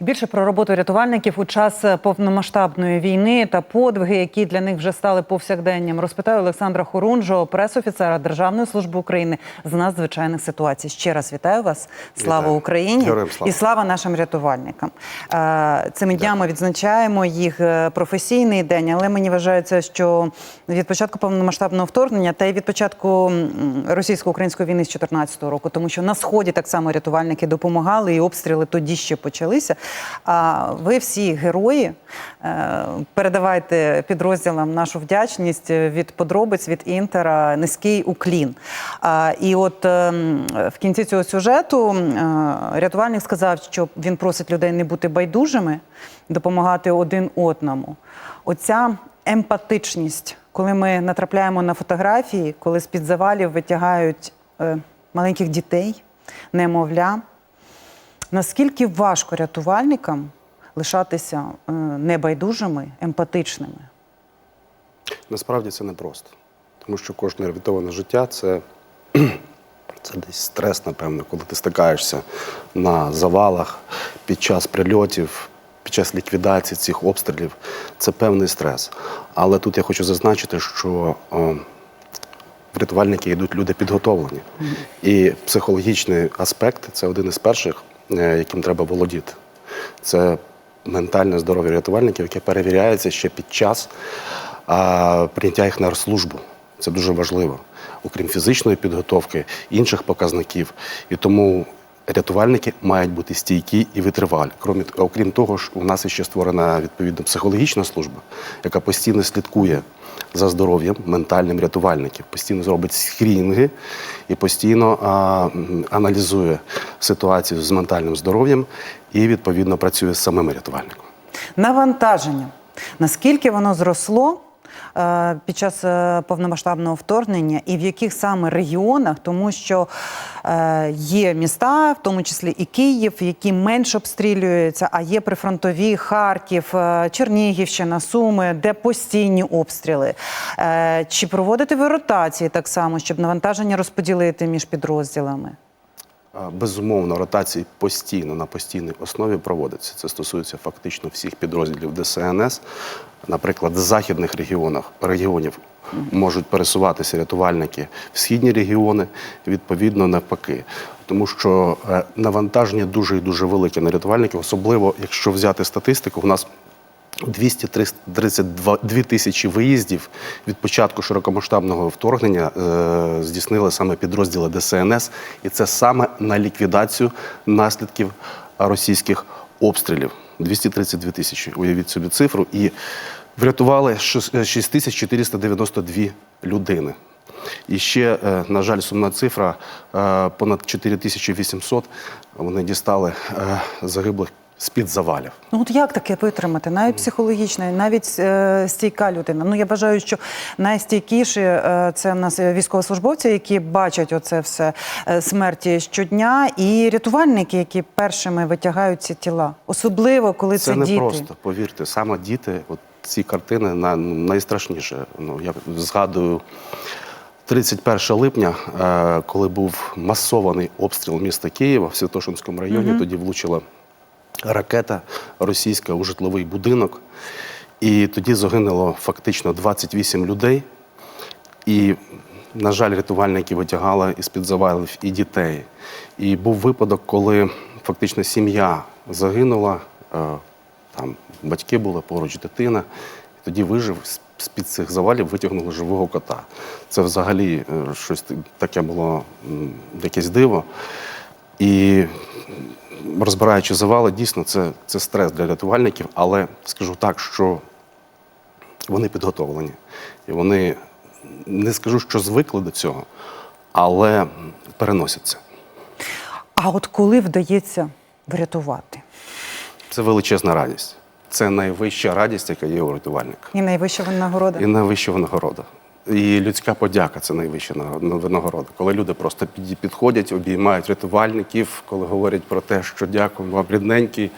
Більше про роботу рятувальників у час повномасштабної війни та подвиги, які для них вже стали повсякденням, розпитаю Олександра Хорунжого, прес-офіцера Державної служби України з надзвичайних ситуацій. Ще раз вітаю вас. Слава Вітаю. Україні Героям слава. і слава нашим рятувальникам. Е, Цими днями відзначаємо їх е, професійний день, але мені вважається, що від початку повномасштабного вторгнення та й від початку російсько-української війни з 2014 року, тому що на сході так само рятувальники допомагали, і обстріли тоді ще почалися. А ви всі герої. Е, Передавайте підрозділам нашу вдячність від подробиць від інтера низький уклін. І от ем, в кінці цього сюжету е, рятувальник сказав, що він просить людей не бути байдужими, допомагати один одному. Оця емпатичність, коли ми натрапляємо на фотографії, коли з-під завалів витягають е, маленьких дітей, немовля. Наскільки важко рятувальникам лишатися е, небайдужими, емпатичними? Насправді це непросто. Тому що кожне рятоване життя це, це десь стрес, напевно, коли ти стикаєшся на завалах під час прильотів, під час ліквідації цих обстрілів. Це певний стрес. Але тут я хочу зазначити, що о, в рятувальники йдуть люди підготовлені. І психологічний аспект це один із перших, е, яким треба володіти. Це ментальне здоров'я рятувальників, яке перевіряється ще під час а, прийняття їх на службу. Це дуже важливо, окрім фізичної підготовки, інших показників. І тому рятувальники мають бути стійкі і витривалі. Крім, окрім того, ж у нас ще створена відповідно психологічна служба, яка постійно слідкує за здоров'ям ментальним рятувальників, постійно зробить скрінінги і постійно а, аналізує ситуацію з ментальним здоров'ям і відповідно працює з самим рятувальником. Навантаження. Наскільки воно зросло під час е, повномасштабного вторгнення і в яких саме регіонах, тому що е, є міста, в тому числі і Київ, які менш обстрілюються, а є прифронтові Харків, е, Чернігівщина, Суми, де постійні обстріли. Е, Чи проводите ви ротації так само, щоб навантаження розподілити між підрозділами? Безумовно, ротації постійно на постійній основі проводяться. Це стосується фактично всіх підрозділів ДСНС. Наприклад, з західних регіонах, регіонів можуть пересуватися рятувальники в східні регіони, відповідно навпаки. Тому що е, навантаження дуже і дуже велике на рятувальників, особливо якщо взяти статистику, у нас 232 тисячі виїздів від початку широкомасштабного вторгнення е, здійснили саме підрозділи ДСНС, і це саме на ліквідацію наслідків російських обстрілів. 232 тисячі. Уявіть собі цифру. І врятували 6492 людини. І ще, е, на жаль, сумна цифра е, понад 4800 вони дістали е, загиблих з-під завалів. Ну от як таке витримати? Навіть психологічно, навіть е, стійка людина. Ну я вважаю, що найстійкіші е, це в нас військовослужбовці, які бачать оце все е, смерті щодня, і рятувальники, які першими витягають ці тіла, особливо коли це, Це не діти. просто, повірте, саме діти, от ці картини на, ну, найстрашніше. Ну, я згадую 31 липня, е, коли був масований обстріл міста Києва в Святошинському районі, тоді влучила ракета російська у житловий будинок. І тоді загинуло фактично 28 людей. І, на жаль, рятувальники витягали із-під завалів і дітей. І був випадок, коли фактично сім'я загинула, е, там батьки були поруч, дитина. І тоді вижив з- з-під цих завалів витягнули живого кота. Це взагалі е, щось таке було якесь диво. І розбираючи завали, дійсно це, це стрес для рятувальників, але скажу так, що вони підготовлені. І вони не скажу, що звикли до цього, але переносяться. А от коли вдається врятувати? Це величезна радість. Це найвища радість, яка є у рятувальника. І найвища винагорода. І найвища винагорода. І людська подяка це найвища на- винагорода. Коли люди просто підходять, обіймають рятувальників, коли говорять про те, що дякуємо вам рідненький.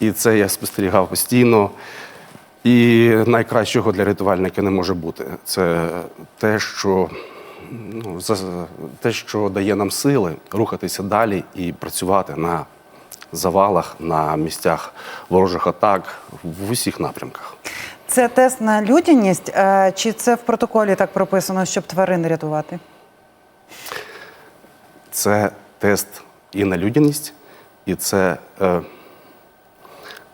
І це я спостерігав постійно. І найкращого для рятувальника не може бути. Це те, що, ну, те, що дає нам сили рухатися далі і працювати на завалах, на місцях ворожих атак в усіх напрямках. Це тест на людяність, е, чи це в протоколі так прописано, щоб тварин рятувати? Це тест і на людяність, і це, е,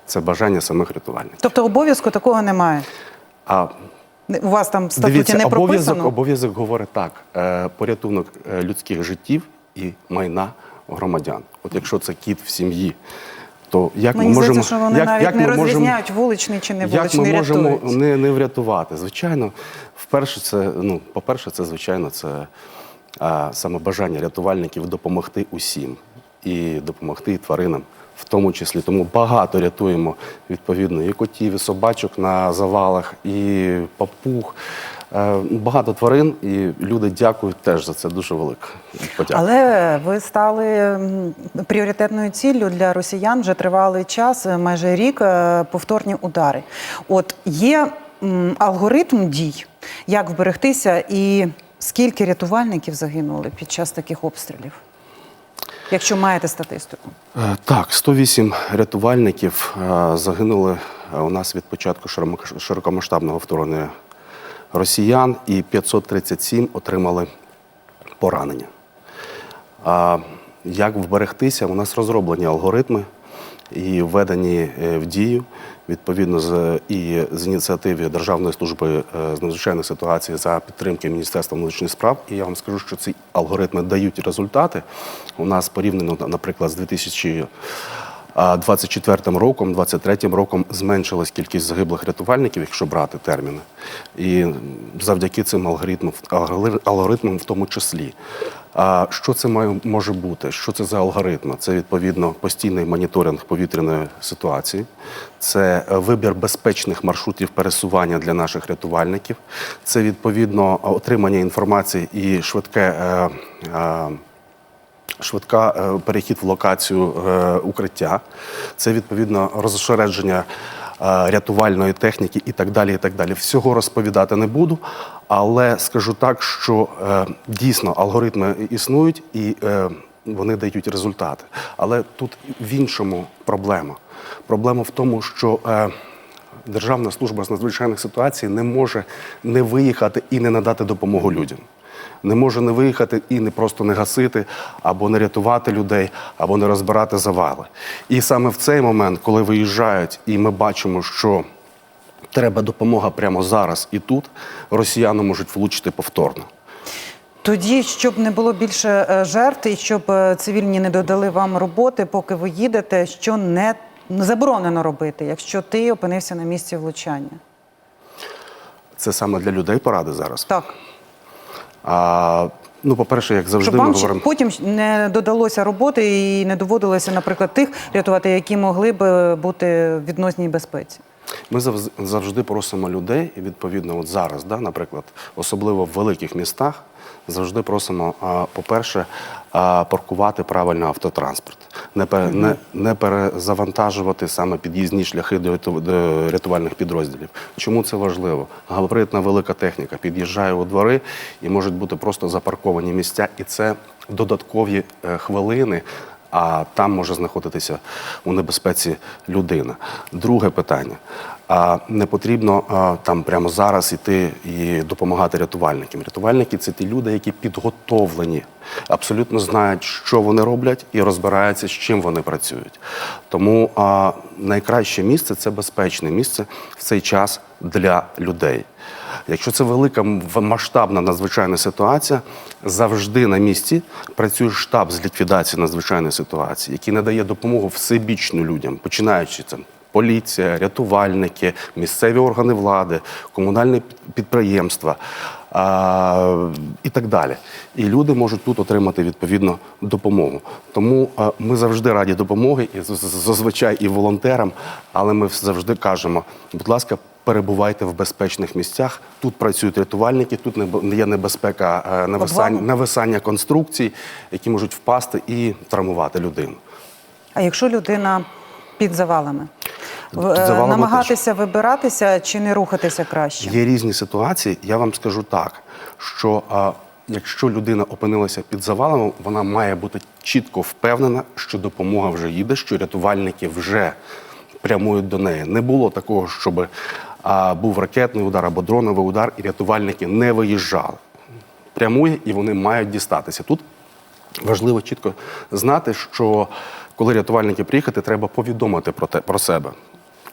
це бажання самих рятувальників. Тобто обов'язку такого немає. А У вас там в статуті Дивіться, не прописано. обов'язок говорить так: е, порятунок людських життів і майна громадян. От якщо це кіт в сім'ї, то як Мені ми можемо здається, що вони як, навіть як не ми можемо, вуличний чи не як вуличний ми можемо рятують. не, не врятувати? Звичайно, вперше це ну, по-перше, це звичайно це а, саме бажання рятувальників допомогти усім і допомогти і тваринам. В тому числі тому багато рятуємо відповідно і котів, і собачок на завалах, і папуг. Е, Багато тварин, і люди дякують теж за це дуже велика подяка. Але ви стали пріоритетною ціллю для росіян вже тривалий час, е, майже рік, е, повторні удари. От є алгоритм дій, як вберегтися, і скільки рятувальників загинули під час таких обстрілів? Якщо маєте статистику. Так, 108 рятувальників загинули у нас від початку широкомасштабного вторгнення росіян, і 537 отримали поранення. А Як вберегтися? У нас розроблені алгоритми і введені е, в дію відповідно з і з ініціативи Державної служби е, з надзвичайних ситуацій за підтримки Міністерства внутрішніх справ. І я вам скажу, що ці алгоритми дають результати. У нас порівняно, наприклад, з 2000 а 24 роком, 23 роком зменшилась кількість загиблих рятувальників, якщо брати терміни. І завдяки цим алгоритмам, алгоритмам в тому числі. А що це має, може бути? Що це за алгоритми? Це відповідно постійний моніторинг повітряної ситуації, це е, вибір безпечних маршрутів пересування для наших рятувальників, це відповідно отримання інформації і швидке. Е, е, швидка е, перехід в локацію е, укриття, це відповідно розшередження е, рятувальної техніки і так далі. І так далі. Всього розповідати не буду, але скажу так, що дійсно алгоритми існують і вони дають результати. Але тут в іншому проблема. Проблема в тому, що Державна служба з надзвичайних ситуацій не може не виїхати і не надати допомогу людям. Не може не виїхати і не просто не гасити, або не рятувати людей, або не розбирати завали. І саме в цей момент, коли виїжджають, і ми бачимо, що треба допомога прямо зараз і тут, росіяни можуть влучити повторно. Тоді, щоб не було більше е, жертв і щоб е, цивільні не додали вам роботи, поки ви їдете, що не заборонено робити, якщо ти опинився на місці влучання. Це саме для людей поради зараз. Так. А, ну, по-перше, як завжди, Щоб ми вам говоримо. потім не додалося роботи і не доводилося, наприклад, тих рятувати, які могли б бути в відносній безпеці. Ми завжди просимо людей, і відповідно, от зараз, да, наприклад, особливо в великих містах, завжди просимо, по-перше, паркувати правильно автотранспорт, не, не, не перезавантажувати саме під'їзні шляхи до, до рятувальних підрозділів. Чому це важливо? Габаритна велика техніка під'їжджає у двори і можуть бути просто запарковані місця, і це додаткові е, хвилини а там може знаходитися у небезпеці людина. Друге питання. А не потрібно там прямо зараз іти і допомагати рятувальникам. Рятувальники це ті люди, які підготовлені, абсолютно знають, що вони роблять, і розбираються, з чим вони працюють. Тому а, найкраще місце це безпечне місце в цей час для людей. Якщо це велика масштабна надзвичайна ситуація, завжди на місці працює штаб з ліквідації надзвичайної ситуації, який надає допомогу всебічно людям, починаючи там. Поліція, рятувальники, місцеві органи влади, комунальні підприємства а, і так далі. І люди можуть тут отримати відповідну допомогу. Тому ми завжди раді допомоги, і зазвичай і волонтерам, але ми завжди кажемо, будь ласка, перебувайте в безпечних місцях. Тут працюють рятувальники, тут небе- є небезпека е, нависання, нависання конструкцій, які можуть впасти і травмувати людину. А якщо людина під завалами, е, завалами намагатися вибиратися чи не рухатися краще? Є різні ситуації. Я вам скажу так, що а, якщо людина опинилася під завалом, вона має бути чітко впевнена, що допомога вже їде, що рятувальники вже прямують до неї. Не було такого, щоб а, був ракетний удар або дроновий удар, і рятувальники не виїжджали. Прямує і вони мають дістатися. Тут важливо чітко знати, що коли рятувальники приїхати, треба повідомити про, те, про себе,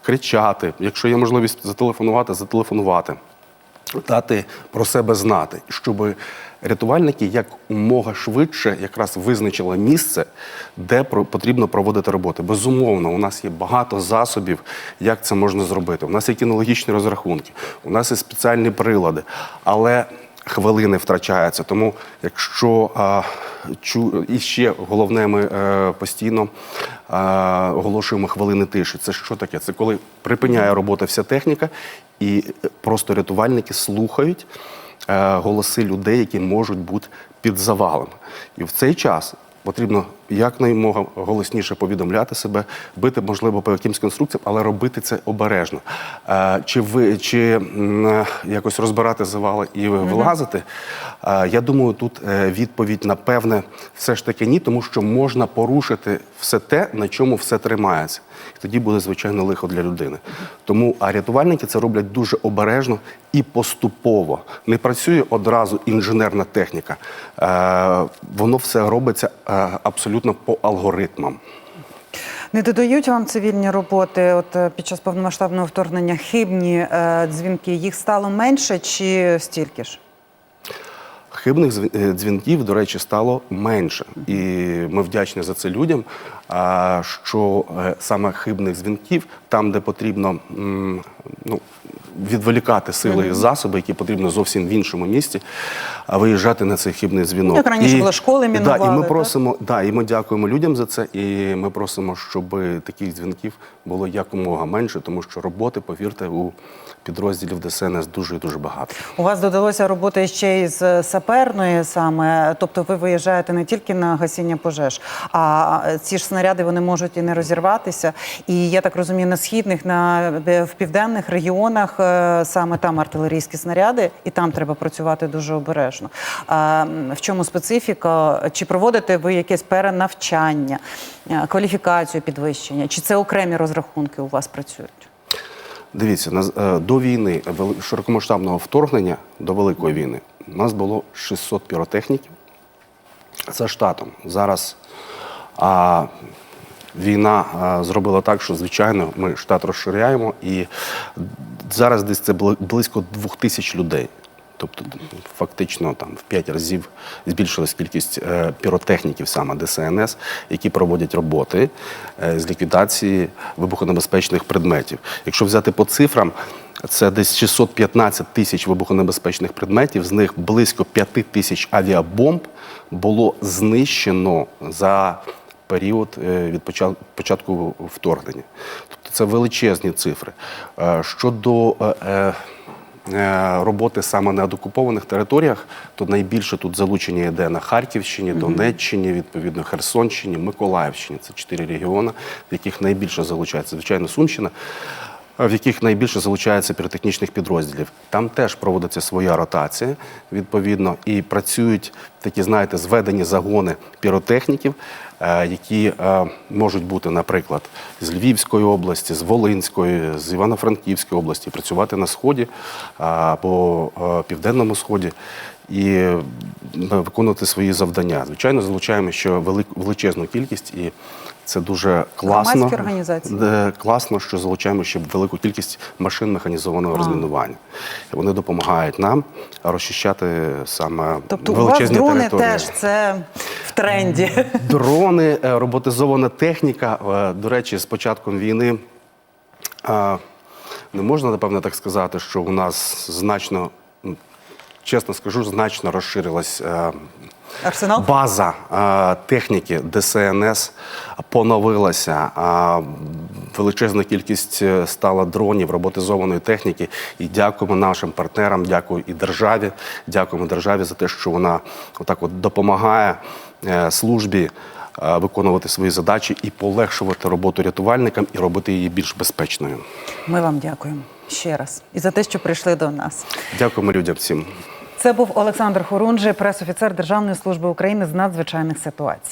кричати, якщо є можливість зателефонувати, зателефонувати дати про себе знати, щоб рятувальники як умога швидше якраз визначили місце, де потрібно проводити роботи. Безумовно, у нас є багато засобів, як це можна зробити. У нас є кінологічні розрахунки, у нас є спеціальні прилади, але хвилини втрачаються. Тому якщо а, чу, і ще головне, ми е, постійно е, оголошуємо хвилини тиші. Це що таке? Це коли припиняє робота вся техніка, і просто рятувальники слухають е, голоси людей, які можуть бути під завалами. І в цей час потрібно якнаймога голосніше повідомляти себе, бити, можливо, по якимсь конструкціям, але робити це обережно. Е, Чи ви чи якось розбирати завали і вилазити? Е, Я думаю, тут е, відповідь напевне все ж таки ні, тому що можна порушити все те, на чому все тримається. І тоді буде звичайно лихо для людини. Тому а рятувальники це роблять дуже обережно і поступово. Не працює одразу інженерна техніка. Воно все робиться е, абсолютно по алгоритмам. Не додають вам цивільні роботи от е, під час повномасштабного вторгнення хибні е, дзвінки. Їх стало менше чи стільки ж? Хибних е, дзвінків, до речі, стало менше, і ми вдячні за це людям. Що е, саме хибних дзвінків, там, де потрібно ну, відволікати сили і засоби, які потрібно зовсім в іншому місці, а виїжджати на цей хибний дзвінок. Як раніше було, школи Да, і мінували, ми так? просимо, да, і ми дякуємо людям за це. І ми просимо, щоб таких дзвінків було якомога менше, тому що роботи, повірте, у підрозділів ДСНС дуже і дуже багато. У вас додалося роботи ще й з саперної саме, тобто ви виїжджаєте не тільки на гасіння пожеж, а ці ж снаряди вони можуть і не розірватися. І я так розумію, на східних, на в південних регіонах е, саме там артилерійські снаряди, і там треба працювати дуже обережно. А в чому специфіка? Чи проводите ви якесь перенавчання, е, кваліфікацію підвищення? Чи це окремі розрахунки у вас працюють? Дивіться, е, до війни, широкомасштабного вторгнення, до Великої війни, у нас було 600 піротехніків за штатом. Зараз а, війна зробила так, що, звичайно, ми штат розширяємо, і зараз десь це близько двох тисяч людей. Тобто, фактично там в п'ять разів збільшилась кількість е, піротехніків, саме ДСНС, які проводять роботи е, з ліквідації вибухонебезпечних предметів. Якщо взяти по цифрам, це десь 615 тисяч вибухонебезпечних предметів, з них близько 5 тисяч авіабомб було знищено за період е, від початку вторгнення. Тобто це величезні цифри. Е, Щодо е, роботи саме на окупованих територіях, то найбільше тут залучення йде на Харківщині, Донеччині, відповідно Херсонщині, Миколаївщині. Це чотири регіони, в яких найбільше залучається. Звичайно, Сумщина. В яких найбільше залучається піротехнічних підрозділів. Там теж проводиться своя ротація, відповідно, і працюють такі, знаєте, зведені загони піротехніків, е, які е, можуть бути, наприклад, з Львівської області, з Волинської, з Івано-Франківської області, працювати на сході а, по е, південному сході і виконувати свої завдання. Звичайно, залучаємо ще величезну кількість, і це дуже класно. Де класно, що залучаємо ще велику кількість машин механізованого розмінування. І Вони допомагають нам розчищати саме Тобто у вас дрони території. теж це в тренді. Дрони, е, роботизована техніка. Е, До речі, з початком війни е, не можна, напевно, так сказати, що у нас значно, чесно скажу, значно розширилась. Е, Арсенал? База е, техніки ДСНС поновилася. а величезна кількість е, стала дронів, роботизованої техніки. І дякуємо нашим партнерам, дякую і державі. Дякуємо державі за те, що вона отак от допомагає е, службі. е, Виконувати свої задачі і полегшувати роботу рятувальникам і робити її більш безпечною. Ми вам дякуємо ще раз і за те, що прийшли до нас. Дякуємо людям всім. Це був Олександр Хорунжий, пресофіцер Державної служби України з надзвичайних ситуацій.